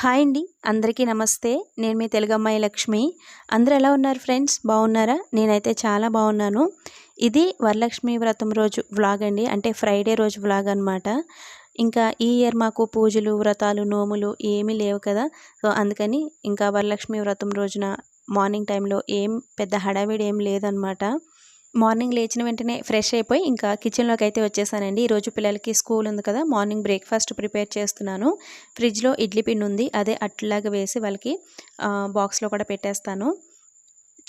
Hi అండి. అందరికీ నమస్తే. నేను మీ తెలుగమ్మాయి లక్ష్మి. అందరు ఎలా ఉన్నారు ఫ్రెండ్స్? బాగున్నారా? నేనైతే చాలా బాగున్నాను. ఇది వరలక్ష్మి వ్రతం రోజు వ్లాగ్ అండి. అంటే ఫ్రైడే రోజు వ్లాగ్ అనమాట ఇంకా ఈ ఇయర్ మాకు పూజలు వ్రతాలు నోములు ఏమీ లేవు కదా. సో అందుకని ఇంకా వరలక్ష్మి వ్రతం రోజున మార్నింగ్ టైంలో ఏం పెద్ద హడావిడి ఏం లేదనమాట మార్నింగ్ లేచిన వెంటనే ఫ్రెష్ అయిపోయి ఇంకా కిచెన్లోకి అయితే వచ్చేసానండి. ఈరోజు పిల్లలకి స్కూల్ ఉంది కదా మార్నింగ్ బ్రేక్ఫాస్ట్ ప్రిపేర్ చేస్తున్నాను. ఫ్రిడ్జ్లో ఇడ్లీ పిండి ఉంది అదే అట్లాగా వేసి వాళ్ళకి బాక్స్లో కూడా పెట్టేస్తాను.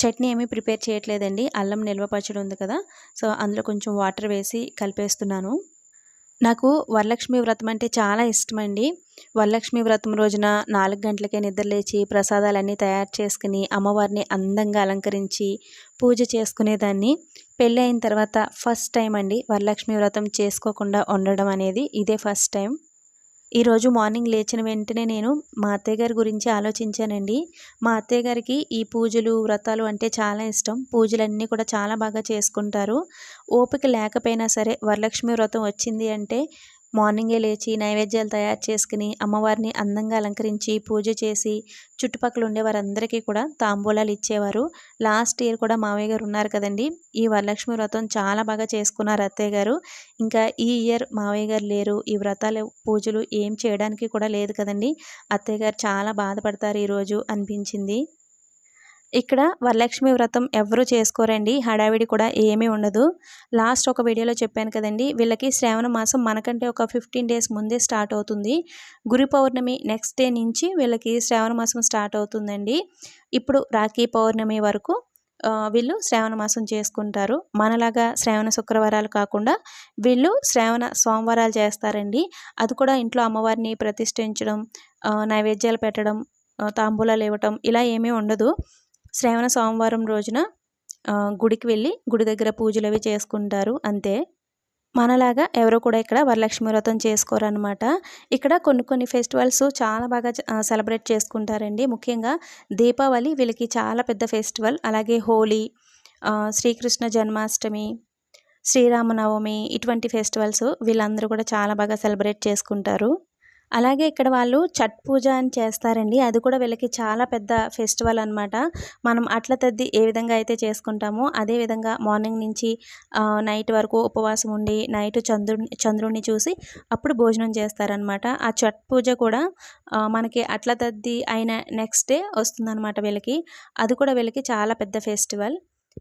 చట్నీ ఏమీ ప్రిపేర్ చేయట్లేదండి అల్లం నిల్వ పచ్చడి ఉంది కదా సో అందులో కొంచెం వాటర్ వేసి కలిపేస్తున్నాను. నాకు వరలక్ష్మి వ్రతం అంటే చాలా ఇష్టమండి. వరలక్ష్మి వ్రతం రోజున నాలుగు గంటలకే నిద్రలేచి ప్రసాదాలన్నీ తయారు చేసుకుని అమ్మవారిని అందంగా అలంకరించి పూజ చేసుకునేదాన్ని. పెళ్ళి అయిన తర్వాత ఫస్ట్ టైం అండి వరలక్ష్మి వ్రతం చేసుకోకుండా ఉండడం అనేది. ఇదే ఫస్ట్ టైం. ఈరోజు మార్నింగ్ లేచిన వెంటనే నేను మా అత్తయ్య గారి గురించి ఆలోచించానండి. మా అత్తయ్య గారికి ఈ పూజలు వ్రతాలు అంటే చాలా ఇష్టం. పూజలన్నీ కూడా చాలా బాగా చేసుకుంటారు. ఓపిక లేకపోయినా సరే వరలక్ష్మి వ్రతం వచ్చింది అంటే మార్నింగే లేచి నైవేద్యాలు తయారు చేసుకుని అమ్మవారిని అందంగా అలంకరించి పూజ చేసి చుట్టుపక్కల ఉండే వారందరికీ కూడా తాంబూలాలు ఇచ్చేవారు. లాస్ట్ ఇయర్ కూడా మావయ్య గారు ఉన్నారు కదండి. ఈ వరలక్ష్మి వ్రతం చాలా బాగా చేసుకున్నారు అత్తయ్య గారు. ఇంకా ఈ ఇయర్ మావయ్య గారు లేరు. ఈ వ్రతాలు పూజలు ఏం చేయడానికి కూడా లేదు కదండి. అత్తయ్య గారు చాలా బాధపడతారు ఈరోజు అనిపించింది. ఇక్కడ వరలక్ష్మి వ్రతం ఎవరు చేసుకోరండి? హడావిడి కూడా ఏమీ ఉండదు. లాస్ట్ ఒక వీడియోలో చెప్పాను కదండి వీళ్ళకి శ్రావణ మాసం మనకంటే ఒక ఫిఫ్టీన్ డేస్ ముందే స్టార్ట్ అవుతుంది. గురు పౌర్ణమి నెక్స్ట్ డే నుంచి వీళ్ళకి శ్రావణ మాసం స్టార్ట్ అవుతుందండి. ఇప్పుడు రాఖీ పౌర్ణమి వరకు వీళ్ళు శ్రావణ మాసం చేసుకుంటారు. మనలాగా శ్రావణ శుక్రవారాలు కాకుండా వీళ్ళు శ్రావణ సోమవారాలు చేస్తారండి. అది కూడా ఇంట్లో అమ్మవారిని ప్రతిష్ఠించడం నైవేద్యాలు పెట్టడం తాంబూలాలు ఇవ్వటం ఇలా ఏమీ ఉండదు. శ్రావణ సోమవారం రోజున గుడికి వెళ్ళి గుడి దగ్గర పూజలు అవి చేసుకుంటారు. అంతే. మనలాగా ఎవరు కూడా ఇక్కడ వరలక్ష్మి వ్రతం చేసుకోరనమాట ఇక్కడ కొన్ని కొన్ని ఫెస్టివల్స్ చాలా బాగా సెలబ్రేట్ చేసుకుంటారండి. ముఖ్యంగా దీపావళి వీళ్ళకి చాలా పెద్ద ఫెస్టివల్. అలాగే హోలీ శ్రీకృష్ణ జన్మాష్టమి శ్రీరామనవమి ఇటువంటి ఫెస్టివల్స్ వీళ్ళందరూ కూడా చాలా బాగా సెలబ్రేట్ చేసుకుంటారు. అలాగే ఇక్కడ వాళ్ళు చట్ పూజ అని చేస్తారండి. అది కూడా వీళ్ళకి చాలా పెద్ద ఫెస్టివల్ అనమాట మనం అట్ల తద్ది ఏ విధంగా అయితే చేసుకుంటామో అదే విధంగా మార్నింగ్ నుంచి నైట్ వరకు ఉపవాసం ఉండి నైట్ చంద్రుని చంద్రుడిని చూసి అప్పుడు భోజనం చేస్తారనమాట ఆ చట్ పూజ కూడా మనకి అట్ల తద్ది అయిన నెక్స్ట్ డే వస్తుందన్నమాట వీళ్ళకి. అది కూడా వీళ్ళకి చాలా పెద్ద ఫెస్టివల్.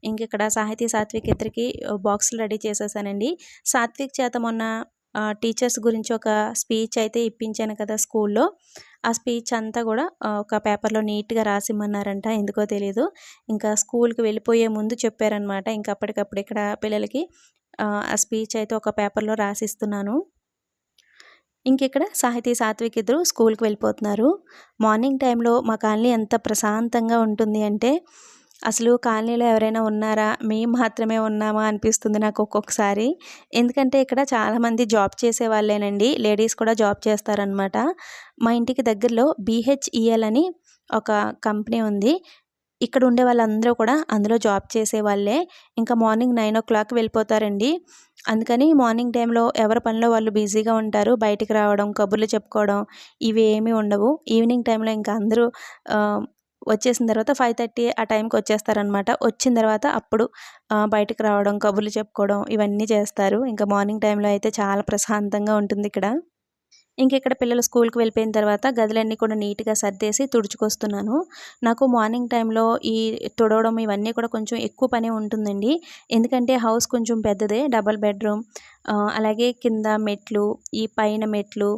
ఇంక ఇక్కడ సాహితీ సాత్విక్ ఇద్దరికి బాక్సులు రెడీ చేసేసానండి. సాత్విక్ చేత మొన్న టీచర్స్ గురించి ఒక స్పీచ్ అయితే ఇప్పించాను కదా స్కూల్లో. ఆ స్పీచ్ అంతా కూడా ఒక పేపర్లో నీట్గా రాసిమ్మన్నారంట ఎందుకో తెలీదు. ఇంకా స్కూల్కి వెళ్ళిపోయే ముందు చెప్పారనమాట ఇంకా అప్పటికప్పుడు ఇక్కడ పిల్లలకి ఆ స్పీచ్ అయితే ఒక పేపర్లో రాసిస్తున్నాను. ఇంకిక్కడ సాహితీ సాత్విక్ ఇద్దరు స్కూల్కి వెళ్ళిపోతున్నారు. మార్నింగ్ టైంలో మా కాలనీ ఎంత ప్రశాంతంగా ఉంటుంది అంటే అసలు కాలనీలో ఎవరైనా ఉన్నారా? మేము మాత్రమే ఉన్నామా? అనిపిస్తుంది నాకు ఒక్కొక్కసారి. ఎందుకంటే ఇక్కడ చాలామంది జాబ్ చేసే వాళ్ళేనండి లేడీస్ కూడా జాబ్ చేస్తారనమాట మా ఇంటికి దగ్గరలో బీహెచ్ఈఎల్ అని ఒక కంపెనీ ఉంది. ఇక్కడ ఉండే వాళ్ళందరూ కూడా అందులో జాబ్ చేసే వాళ్ళే ఇంకా మార్నింగ్ నైన్ ఓ క్లాక్ వెళ్ళిపోతారండి. అందుకని మార్నింగ్ టైంలో ఎవరి పనిలో వాళ్ళు బిజీగా ఉంటారు. బయటికి రావడం కబుర్లు చెప్పుకోవడం ఇవి ఏమీ ఉండవు. ఈవినింగ్ టైంలో ఇంకా అందరూ వచ్చేసిన తర్వాత ఫైవ్ థర్టీ ఆ టైంకి వచ్చేస్తారనమాట వచ్చిన తర్వాత అప్పుడు బయటకు రావడం కబుర్లు చెప్పుకోవడం ఇవన్నీ చేస్తారు. ఇంకా మార్నింగ్ టైంలో అయితే చాలా ప్రశాంతంగా ఉంటుంది ఇక్కడ. ఇంక ఇక్కడ పిల్లలు స్కూల్కి వెళ్ళిపోయిన తర్వాత గదులన్నీ కూడా నీట్గా సర్దేసి తుడుచుకొస్తున్నాను. నాకు మార్నింగ్ టైంలో ఈ తుడవడం ఇవన్నీ కూడా కొంచెం ఎక్కువ పని ఉంటుందండి. ఎందుకంటే హౌస్ కొంచెం పెద్దదే డబల్ బెడ్రూమ్ అలాగే కింద మెట్లు ఈ పైన మెట్లు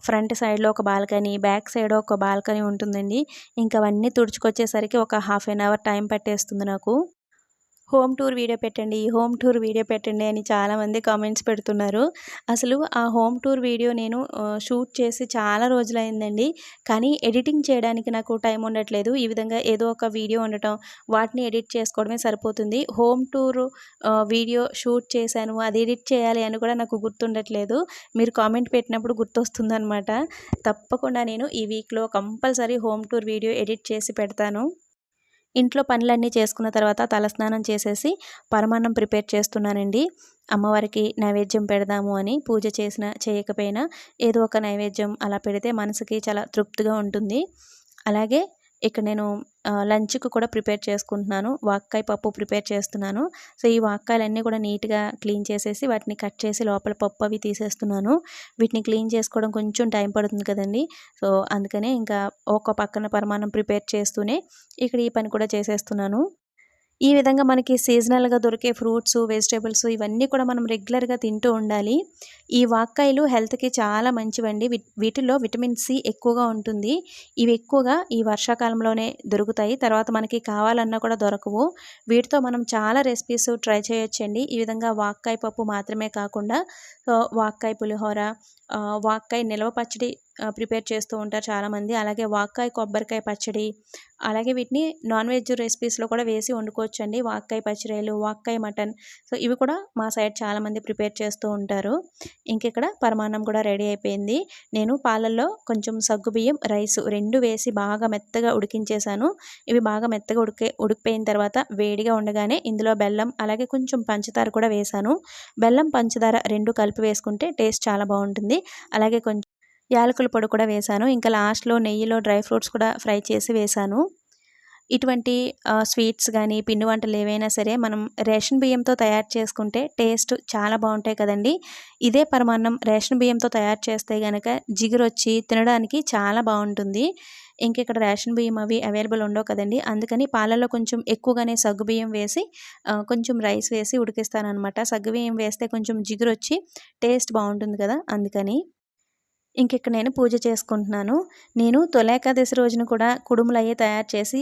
ఫ్రంట్ సైడ్లో ఒక బాల్కనీ బ్యాక్ సైడ్ ఒక బాల్కనీ ఉంటుందండి. ఇంకా అవన్నీ తుడుచుకొచ్చేసరికి ఒక హాఫ్ అన్ అవర్ టైం పట్టేస్తుంది నాకు. హోమ్ టూర్ వీడియో పెట్టండి హోమ్ టూర్ వీడియో పెట్టండి అని చాలామంది కామెంట్స్ పెడుతున్నారు. అసలు ఆ హోమ్ టూర్ వీడియో నేను షూట్ చేసి చాలా రోజులైందండి. కానీ ఎడిటింగ్ చేయడానికి నాకు టైం ఉండట్లేదు. ఈ విధంగా ఏదో ఒక వీడియో ఉండటం వాటిని ఎడిట్ చేసుకోవడమే సరిపోతుంది. హోమ్ టూర్ వీడియో షూట్ చేశాను అది ఎడిట్ చేయాలి అని కూడా నాకు గుర్తుండట్లేదు. మీరు కామెంట్ పెట్టినప్పుడు గుర్తొస్తుందనమాట తప్పకుండా నేను ఈ వీక్లో compulsory home tour video edit చేసి పెడతాను. ఇంట్లో పనులన్నీ చేసుకున్న తర్వాత తలస్నానం చేసేసి పరమాన్నం ప్రిపేర్ చేస్తున్నానండి. అమ్మవారికి నైవేద్యం పెడదాము అని పూజ చేసిన చేయకపోయినా ఏదో ఒక నైవేద్యం అలా పెడితే మనసుకి చాలా తృప్తిగా ఉంటుంది. అలాగే ఇక్కడ నేను లంచ్కి కూడా ప్రిపేర్ చేసుకుంటున్నాను. వాక్కాయ పప్పు ప్రిపేర్ చేస్తున్నాను. సో ఈ వాక్కాయలన్నీ కూడా నీట్గా క్లీన్ చేసేసి వాటిని కట్ చేసి లోపల పప్పు అవి తీసేస్తున్నాను. వీటిని క్లీన్ చేసుకోవడం కొంచెం టైం పడుతుంది కదండి. సో అందుకనే ఇంకా ఒక పక్కన పరిమాణం ప్రిపేర్ చేస్తూనే ఇక్కడ ఈ పని కూడా చేసేస్తున్నాను. ఈ విధంగా మనకి సీజనల్గా దొరికే ఫ్రూట్స్ వెజిటేబుల్స్ ఇవన్నీ కూడా మనం రెగ్యులర్గా తింటూ ఉండాలి. ఈ వాక్కాయలు హెల్త్కి చాలా మంచివండి. వీటిల్లో విటమిన్ సి ఎక్కువగా ఉంటుంది. ఇవి ఎక్కువగా ఈ వర్షాకాలంలోనే దొరుకుతాయి. తర్వాత మనకి కావాలన్నా కూడా దొరకవు. వీటితో మనం చాలా రెసిపీస్ ట్రై చేయొచ్చండి. ఈ విధంగా వాక్కాయ పప్పు మాత్రమే కాకుండా వాక్కాయ పులిహోర వాక్కాయ నిల్వ పచ్చడి ప్రిపేర్ చేస్తూ ఉంటారు చాలామంది. అలాగే వాక్కాయ కొబ్బరికాయ పచ్చడి అలాగే వీటిని నాన్ వెజ్ రెసిపీస్లో కూడా వేసి వండుకోవచ్చు అండి వాక్కాయ పచ్చడిలు వాక్కాయ మటన్. సో ఇవి కూడా మా సైడ్ చాలామంది ప్రిపేర్ చేస్తూ ఉంటారు. ఇంకిక్కడ పరమాన్నం కూడా రెడీ అయిపోయింది. నేను పాలల్లో కొంచెం సగ్గుబియ్యం రైస్ రెండు వేసి బాగా మెత్తగా ఉడికించేశాను. ఇవి బాగా మెత్తగా ఉడికే ఉడికిపోయిన తర్వాత వేడిగా ఉండగానే ఇందులో బెల్లం అలాగే కొంచెం పంచదార కూడా వేశాను. బెల్లం పంచదార రెండు కలిపి వేసుకుంటే టేస్ట్ చాలా బాగుంటుంది. అలాగే కొంచెం యాలకుల పొడి కూడా వేశాను ఇంకా లాస్ట్లో నెయ్యిలో డ్రై ఫ్రూట్స్ కూడా ఫ్రై చేసి వేశాను ఇటువంటి స్వీట్స్ కానీ పిండి వంటలు ఏవైనా సరే మనం రేషన్ బియ్యంతో తయారు చేసుకుంటే టేస్ట్ చాలా బాగుంటాయి కదండి. ఇదే పరమాన్నం రేషన్ బియ్యంతో తయారు చేస్తే కనుక జిగురొచ్చి తినడానికి చాలా బాగుంటుంది. ఇంక ఇక్కడ రేషన్ బియ్యం అవి అవైలబుల్ ఉండవు కదండి. అందుకని పాలల్లో కొంచెం ఎక్కువగానే సగ్గు బియ్యం వేసి కొంచెం రైస్ వేసి ఉడికిస్తాను అనమాట సగ్గు బియ్యం వేస్తే కొంచెం జిగురొచ్చి టేస్ట్ బాగుంటుంది కదా అందుకని. ఇంక ఇక్కడ నేను పూజ చేసుకుంటున్నాను. నేను తొలేకాదశి రోజున కూడా కుడుములు అయ్యే తయారు చేసి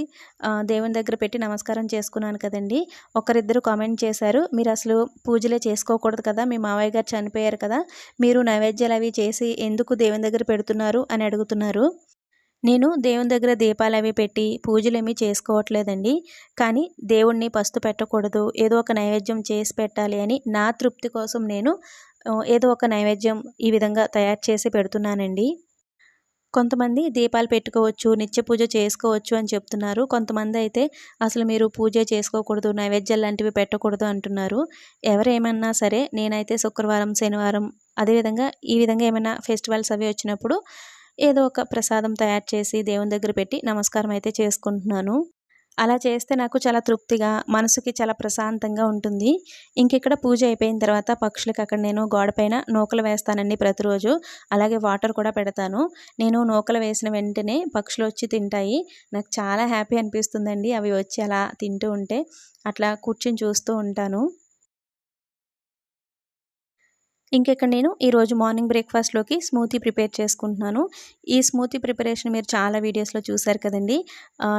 దేవుని దగ్గర పెట్టి నమస్కారం చేసుకున్నాను కదండి. ఒకరిద్దరు కామెంట్ చేశారు మీరు అసలు పూజలే చేసుకోకూడదు కదా మీ మావయ్య గారు చనిపోయారు కదా మీరు నైవేద్యాలు అవి చేసి ఎందుకు దేవుని దగ్గర పెడుతున్నారు? అని అడుగుతున్నారు. నేను దేవుని దగ్గర దీపాలు అవి పెట్టి పూజలు ఏమీ చేసుకోవట్లేదండి. కానీ దేవుణ్ణి పస్తు పెట్టకూడదు ఏదో ఒక నైవేద్యం చేసి పెట్టాలి అని నా తృప్తి కోసం నేను ఏదో ఒక నైవేద్యం ఈ విధంగా తయారు చేసి పెడుతున్నానండి. కొంతమంది దీపాలు పెట్టుకోవచ్చు నిత్య పూజ చేసుకోవచ్చు అని చెప్తున్నారు. కొంతమంది అయితే అసలు మీరు పూజ చేసుకోకూడదు నైవేద్యాలు లాంటివి పెట్టకూడదు అంటున్నారు. ఎవరేమన్నా సరే నేనైతే శుక్రవారం శనివారం అదేవిధంగా ఈ విధంగా ఏమైనా ఫెస్టివల్స్ అవి వచ్చినప్పుడు ఏదో ఒక ప్రసాదం తయారు చేసి దేవుని దగ్గర పెట్టి నమస్కారం అయితే చేసుకుంటున్నాను. అలా చేస్తే నాకు చాలా తృప్తిగా మనసుకి చాలా ప్రశాంతంగా ఉంటుంది. ఇంకెక్కడ పూజ అయిపోయిన తర్వాత పక్షులకి అక్కడ నేను గోడపైన నూకలు వేస్తానండి ప్రతిరోజు. అలాగే వాటర్ కూడా పెడతాను. నేను నూకలు వేసిన వెంటనే పక్షులు వచ్చి తింటాయి. నాకు చాలా హ్యాపీ అనిపిస్తుందండి అవి వచ్చి అలా తింటూ ఉంటే. అట్లా కూర్చొని చూస్తూ ఉంటాను. ఇంకెక్కడ నేను ఈరోజు మార్నింగ్ బ్రేక్ఫాస్ట్లోకి స్మూతీ ప్రిపేర్ చేసుకుంటున్నాను. ఈ స్మూతీ ప్రిపరేషన్ మీరు చాలా వీడియోస్లో చూసారు కదండి.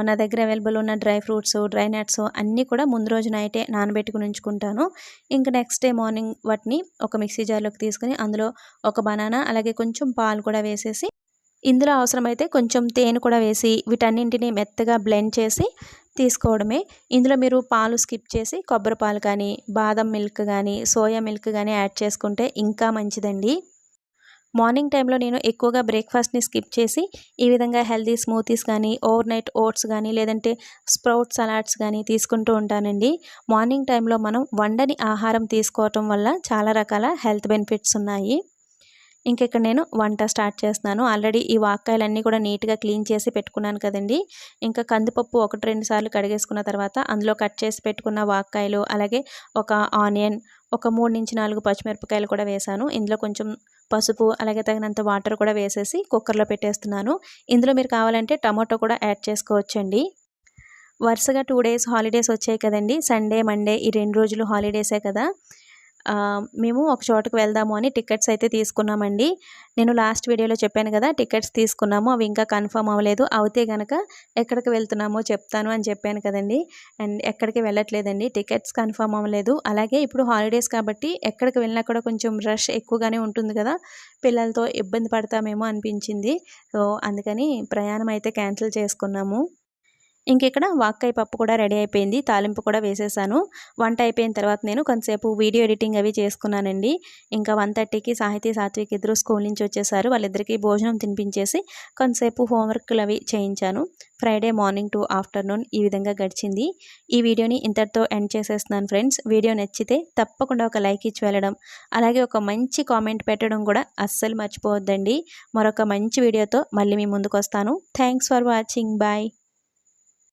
నా దగ్గర అవైలబుల్ ఉన్న డ్రై ఫ్రూట్స్ డ్రై నట్స్ అన్నీ కూడా ముందు రోజు నైటే నానబెట్టుకుని ఉంచుకుంటాను. ఇంకా నెక్స్ట్ డే మార్నింగ్ వాటిని ఒక మిక్సీ జార్లోకి తీసుకుని అందులో ఒక బనానా అలాగే కొంచెం పాలు కూడా వేసేసి ఇందులో అవసరమైతే కొంచెం తేనె కూడా వేసి వీటన్నింటినీ మెత్తగా బ్లెండ్ చేసి తీసుకోవడమే. ఇందులో మీరు పాలు స్కిప్ చేసి కొబ్బరి పాలు కానీ బాదం మిల్క్ కానీ సోయా మిల్క్ కానీ యాడ్ చేసుకుంటే ఇంకా మంచిదండి. మార్నింగ్ టైంలో నేను ఎక్కువగా బ్రేక్ఫాస్ట్ని స్కిప్ చేసి ఈ విధంగా హెల్దీ స్మూతీస్ కానీ ఓవర్ నైట్ ఓట్స్ కానీ లేదంటే స్ప్రౌట్ సలాడ్స్ కానీ తీసుకుంటూ ఉంటానండి. మార్నింగ్ టైంలో మనం వండని ఆహారం తీసుకోవటం వల్ల చాలా రకాల హెల్త్ బెనిఫిట్స్ ఉన్నాయి. ఇంక ఇక్కడ నేను వంట స్టార్ట్ చేస్తున్నాను. ఆల్రెడీ ఈ వాక్కాయలన్నీ కూడా నీట్గా క్లీన్ చేసి పెట్టుకున్నాను కదండి. ఇంకా కందిపప్పు ఒకటి రెండు సార్లు కడిగేసుకున్న తర్వాత అందులో కట్ చేసి పెట్టుకున్న వాక్కాయలు అలాగే ఒక ఆనియన్ ఒక మూడు నుంచి నాలుగు పచ్చిమిరపకాయలు కూడా వేశాను ఇందులో కొంచెం పసుపు అలాగే తగినంత వాటర్ కూడా వేసేసి కుక్కర్లో పెట్టేస్తున్నాను. ఇందులో మీరు కావాలంటే టమాటో కూడా యాడ్ చేసుకోవచ్చండి. వరుసగా టూ డేస్ హాలిడేస్ వచ్చాయి కదండి. సండే మండే ఈ రెండు రోజులు హాలిడేసే కదా. మేము ఒక చోటకు వెళ్దాము అని టికెట్స్ అయితే తీసుకున్నామండి. నేను లాస్ట్ వీడియోలో చెప్పాను కదా టికెట్స్ తీసుకున్నాము అవి ఇంకా కన్ఫర్మ్ అవ్వలేదు. అవుతే కనుక ఎక్కడికి వెళ్తున్నామో చెప్తాను అని చెప్పాను కదండి. అండ్ ఎక్కడికి వెళ్ళట్లేదండి టికెట్స్ కన్ఫర్మ్ అవ్వలేదు. అలాగే ఇప్పుడు హాలిడేస్ కాబట్టి ఎక్కడికి వెళ్ళినా కూడా కొంచెం రష్ ఎక్కువగానే ఉంటుంది కదా పిల్లలతో ఇబ్బంది పడతామేమో అనిపించింది. సో అందుకని ప్రయాణం అయితే క్యాన్సిల్ చేసుకున్నాము. ఇంక ఇక్కడ వాక్కాయ పప్పు కూడా రెడీ అయిపోయింది తాలింపు కూడా వేసేసాను. వంట అయిపోయిన తర్వాత నేను కొంతసేపు వీడియో ఎడిటింగ్ అవి చేసుకున్నానండి. ఇంకా వన్ థర్టీకి సాహితీ సాత్విక్ ఇద్దరు స్కూల్ నుంచి వచ్చేసారు. వాళ్ళిద్దరికీ భోజనం తినిపించేసి కొంతసేపు హోంవర్క్లు అవి చేయించాను. ఫ్రైడే మార్నింగ్ టు ఆఫ్టర్నూన్ ఈ విధంగా గడిచింది. ఈ వీడియోని ఇంతటితో ఎండ్ చేసేస్తున్నాను ఫ్రెండ్స్. వీడియో నచ్చితే తప్పకుండా ఒక లైక్ ఇచ్చి వెళ్ళడం అలాగే ఒక మంచి కామెంట్ పెట్టడం కూడా అస్సలు మర్చిపోవద్దండి. మరొక మంచి వీడియోతో మళ్ళీ మీ ముందుకు వస్తాను. Thanks for watching. బాయ్.